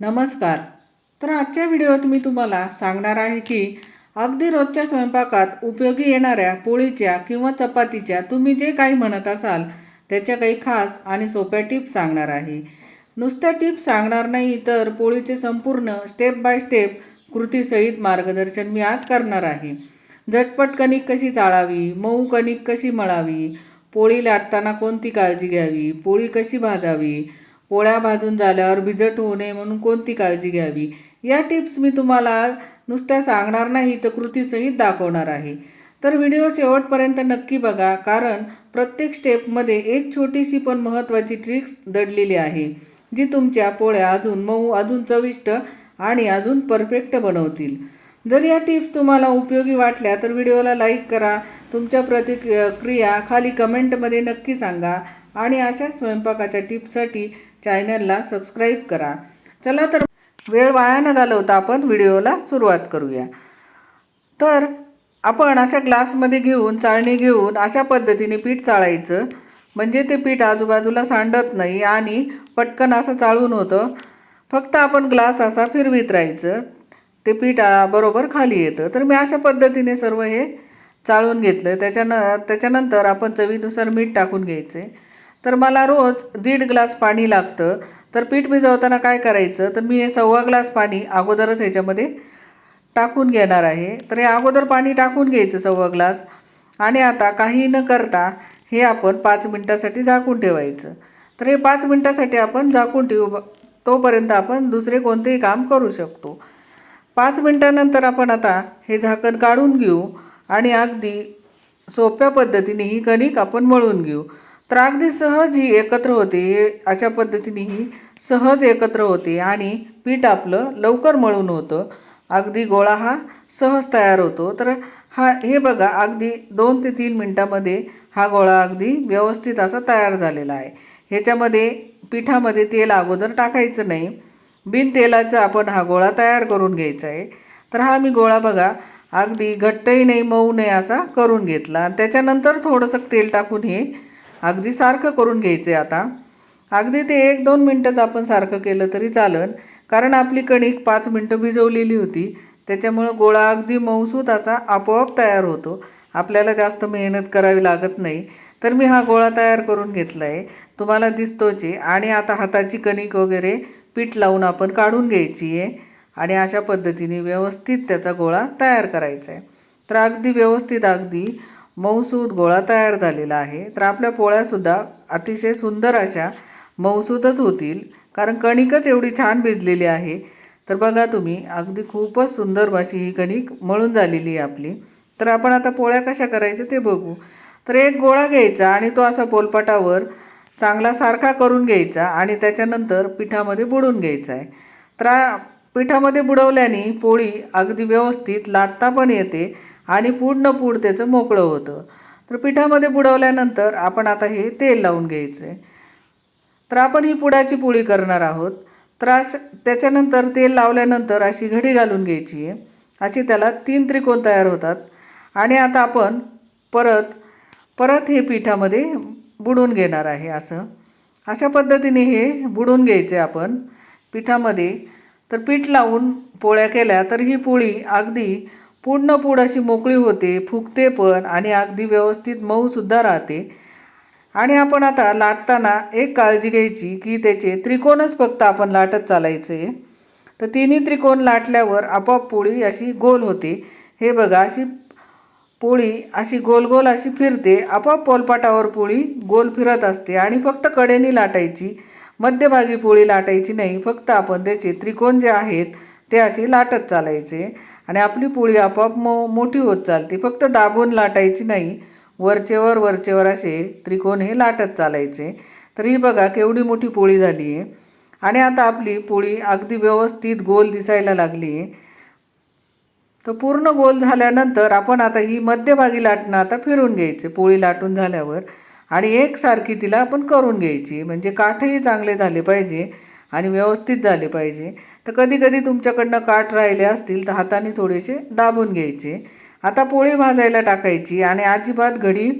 नमस्कार. तर आजच्या व्हिडिओत मी तुम्हाला सांगणार आहे की अगदी रोजच्या स्वयंपाकात उपयोगी येणाऱ्या पोळीच्या किंवा चपातीच्या तुम्ही जे काही म्हणत असाल त्याच्या काही खास आणि सोप्या टिप्स सांगणार आहे. नुसत्या टिप्स सांगणार नाही तर पोळीचे संपूर्ण स्टेप बाय स्टेप कृतीसहित मार्गदर्शन मी आज करणार आहे. झटपट कणिक कशी चाळावी मऊ कणिक कशी मळावी पोळी लाटताना कोणती काळजी घ्यावी पोळी कशी भाजावी पोळ्या भाजून झाल्यावर भिजट होऊ नये म्हणून कोणती काळजी घ्यावी? या टिप्स मी तुम्हाला नुसत्या सांगणार नाही तर कृतीसहित दाखवणार आहे. तर व्हिडिओ शेवटपर्यंत नक्की बघा कारण प्रत्येक स्टेपमध्ये एक छोटीशी पण महत्त्वाची ट्रिक्स दडलेली आहे जी तुमच्या पोळ्या अजून मऊ अजून चविष्ट आणि अजून परफेक्ट बनवतील. जर या टिप्स तुम्हाला उपयोगी वाटल्या तर व्हिडिओला लाईक करा तुमच्या प्रतिक्रिया खाली कमेंटमध्ये नक्की सांगा. आणि अशा स्वयंपाकाच्या टिप्ससाठी चॅनलला सबस्क्राईब करा. चला तर वेळ वाया न घालवता आपण व्हिडिओला सुरुवात करूया. तर आपण अशा ग्लासमध्ये घेऊन चाळणी घेऊन अशा पद्धतीने पीठ चाळायचं. म्हणजे ते पीठ आजूबाजूला सांडत नाही आणि पटकन असं चाळून होतं. फक्त आपण ग्लास असा फिरवीत राहायचं. ते पीठ बरोबर खाली येतं. तर मी अशा पद्धतीने सर्व हे चाळून घेतलं. त्याच्यान त्याच्यानंतर आपण चवीनुसार मीठ टाकून घ्यायचे. तर मला रोज दीड ग्लास पाणी लागतं. तर पीठ भिजवताना काय करायचं? तर मी हे सव्वा ग्लास पाणी अगोदरच ह्याच्यामध्ये टाकून घेणार आहे. तर हे अगोदर पाणी टाकून घ्यायचं सव्वा ग्लास. आणि आता काही न करता हे आपण पाच मिनटासाठी झाकून ठेवायचं. तर हे पाच मिनटासाठी आपण झाकून ठेवू. तोपर्यंत आपण दुसरे कोणतेही काम करू शकतो. पाच मिनटानंतर आपण आता हे झाकण काढून घेऊ. आणि अगदी सोप्या पद्धतीने ही कणिक आपण मळून घेऊ. तर अगदी सहज ही एकत्र होते हे अशा पद्धतीने ही सहज एकत्र होते आणि पीठ आपलं लवकर मळून होतं. अगदी गोळा हा सहज तयार होतो. तर हा हे बघा अगदी दोन ते तीन मिनटामध्ये हा गोळा अगदी व्यवस्थित असा तयार झालेला आहे. ह्याच्यामध्ये पिठामध्ये तेल अगोदर टाकायचं नाही. बिन तेलाचा आपण हा गोळा तयार करून घ्यायचा आहे. तर हा मी गोळा बघा अगदी घट्टही नाही मऊ नाही असा करून घेतला. आणि त्याच्यानंतर थोडंसं तेल टाकून हे अगदी सारखं करून घ्यायचं आहे आता. अगदी ते एक दोन मिनटंच आपण सारखं केलं तरी चालन. कारण आपली कणिक पाच मिनटं भिजवलेली होती. त्याच्यामुळं गोळा अगदी मऊसूत असा आपोआप तयार होतो. आपल्याला जास्त मेहनत करावी लागत नाही. तर मी हा गोळा तयार करून घेतला आहे तुम्हाला दिसतोच. आहे आणि आता हाताची कणिक वगैरे पीठ लावून आपण काढून घ्यायची आहे. आणि अशा पद्धतीने व्यवस्थित त्याचा गोळा तयार करायचा आहे. तर अगदी व्यवस्थित अगदी मऊसूद गोळा तयार झालेला आहे. तर आपल्या पोळ्यासुद्धा अतिशय सुंदर अशा मऊसूदच होतील. कारण कणिकच एवढी छान भिजलेली आहे. तर बघा तुम्ही अगदी खूपच सुंदर अशी ही कणिक मळून झालेली आहे आपली. तर आपण आता पोळ्या कशा करायच्या ते बघू. तर एक गोळा घ्यायचा आणि तो असा पोलपाटावर चांगला सारखा करून घ्यायचा आणि त्याच्यानंतर पिठामध्ये बुडून घ्यायचा आहे. तर पिठामध्ये बुडवल्याने पोळी अगदी व्यवस्थित लाटता पण येते. आणि पूर्ण पूड त्याचं मोकळं होतं. तर पिठामध्ये बुडवल्यानंतर आपण आता हे तेल लावून घ्यायचं. आहे तर आपण ही पुडाची पोळी करणार आहोत. तर अश त्याच्यानंतर तेल लावल्यानंतर अशी घडी घालून घ्यायची आहे. अशी त्याला तीन त्रिकोण तयार होतात. आणि आता आपण परत परत हे पिठामध्ये बुडून घेणार आहे असं. अशा पद्धतीने हे बुडून घ्यायचे आपण पिठामध्ये. तर पीठ लावून पोळ्या केल्या तर ही पोळी अगदी पूर्ण पूड अशी मोकळी होते फुगते पण आणि अगदी व्यवस्थित मऊसुद्धा राहते. आणि आपण आता लाटताना एक काळजी घ्यायची की त्याचे त्रिकोणच फक्त आपण लाटत चालायचे. तर तिन्ही त्रिकोण लाटल्यावर आपोआप पोळी अशी गोल होते. हे बघा अशी पोळी अशी गोल गोल अशी फिरते. आपोआप पोलपाटावर पोळी गोल फिरत असते आणि फक्त कडेने लाटायची. मध्यभागी पोळी लाटायची नाही फक्त आपण त्याचे त्रिकोण जे आहेत ते असे लाटत चालायचे. आणि आपली पोळी आपोआप मो मोठी होत चालते. फक्त दाबून लाटायची नाही. वरचेवर वरचेवर असे त्रिकोण हे लाटत चालायचे. तर ही बघा केवढी मोठी पोळी झाली आहे. आणि आता आपली पोळी अगदी व्यवस्थित गोल दिसायला लागली आहे. तर पूर्ण गोल झाल्यानंतर आपण आता ही मध्यभागी लाटणं आता फिरून घ्यायचे. पोळी लाटून झाल्यावर. आणि एकसारखी तिला आपण करून घ्यायची. म्हणजे काठही चांगले झाले पाहिजे. आणि व्यवस्थित झाले पाहिजे. तर कधी कधी तुमच्याकडनं काठ राहिले असतील तर हाताने थोडेसे दाबून घ्यायचे. आता पोळी भाजायला टाकायची आणि अजिबात घडी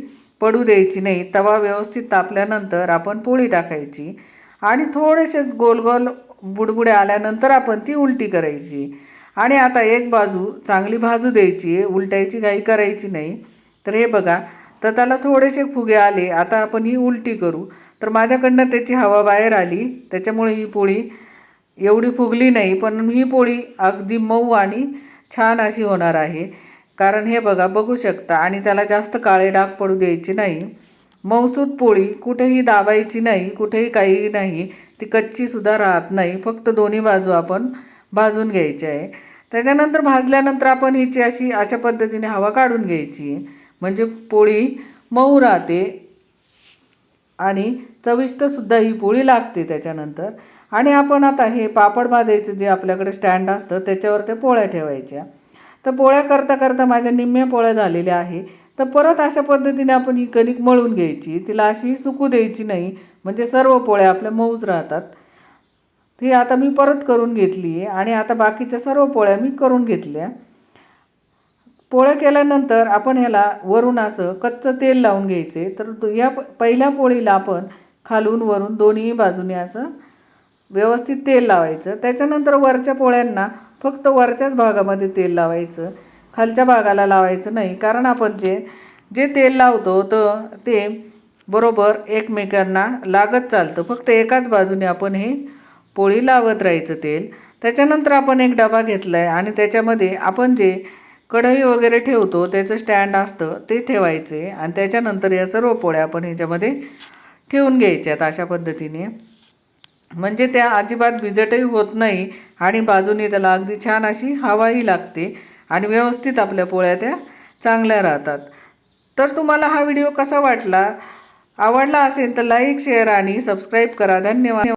पडू द्यायची नाही. तवा व्यवस्थित तापल्यानंतर आपण पोळी टाकायची आणि थोडेसे गोल गोल आल्यानंतर आपण ती उलटी करायची. आणि आता एक बाजू चांगली भाजू द्यायची. उलटायची काही करायची नाही. तर हे बघा तर त्याला थोडेसे फुगे आले. आता आपण ही उलटी करू. तर माझ्याकडनं त्याची हवा बाहेर आली. त्याच्यामुळे ही पोळी एवढी फुगली नाही पण ही पोळी अगदी मऊ आणि छान अशी होणार आहे. कारण हे बघा बघू शकता आणि त्याला जास्त काळे डाग पडू द्यायचे नाही. मऊसूद पोळी कुठेही दाबायची नाही कुठेही काही नाही ती कच्चीसुद्धा राहत नाही. फक्त दोन्ही बाजू आपण भाजून घ्यायची आहे. त्याच्यानंतर भाजल्यानंतर आपण हिची अशी अशा पद्धतीने हवा काढून घ्यायची. म्हणजे पोळी मऊ राहते आणि चविष्टसुद्धा ही पोळी लागते त्याच्यानंतर. आणि आपण आता हे पापड भाजायचं जे आपल्याकडे स्टँड असतं त्याच्यावर त्या पोळ्या ठेवायच्या. तर पोळ्या करता करता माझ्या निम्म्या पोळ्या झालेल्या आहे. तर परत अशा पद्धतीने आपण ही कणिक मळून घ्यायची. तिला अशी सुकू द्यायची नाही. म्हणजे सर्व पोळ्या आपल्या मऊच राहतात. ही आता मी परत करून घेतली आहे आणि आता बाकीच्या सर्व पोळ्या मी करून घेतल्या. पोळं केल्यानंतर आपण ह्याला वरून असं कच्चं तेल लावून घ्यायचे. तर ह्या या प- पहिल्या पोळीला आपण खालून वरून दोन्ही बाजूने असं व्यवस्थित तेल लावायचं. त्याच्यानंतर वरच्या पोळ्यांना फक्त वरच्याच भागामध्ये तेल लावायचं. खालच्या भागाला लावायचं नाही. कारण आपण जे जे तेल लावतो तर ते बरोबर एकमेकांना लागत चालतं. फक्त एकाच बाजूने आपण हे पोळी लावत राहायचं तेल. त्याच्यानंतर आपण एक डबा घेतला आहे आणि त्याच्यामध्ये आपण जे कढई वगैरे ठेवतो त्याचं स्टँड असतं ते ठेवायचे आणि त्याच्यानंतर या सर्व पोळ्या आपण ह्याच्यामध्ये ठेवून घ्यायच्यात अशा पद्धतीने. म्हणजे त्या अजिबात भिजटही होत नाही आणि बाजूने त्याला अगदी छान अशी हवाही लागते आणि व्यवस्थित आपल्या पोळ्या त्या चांगल्या राहतात. तर तुम्हाला हा व्हिडिओ कसा वाटला? आवडला असेल तर लाईक शेअर आणि सबस्क्राईब करा. धन्यवाद.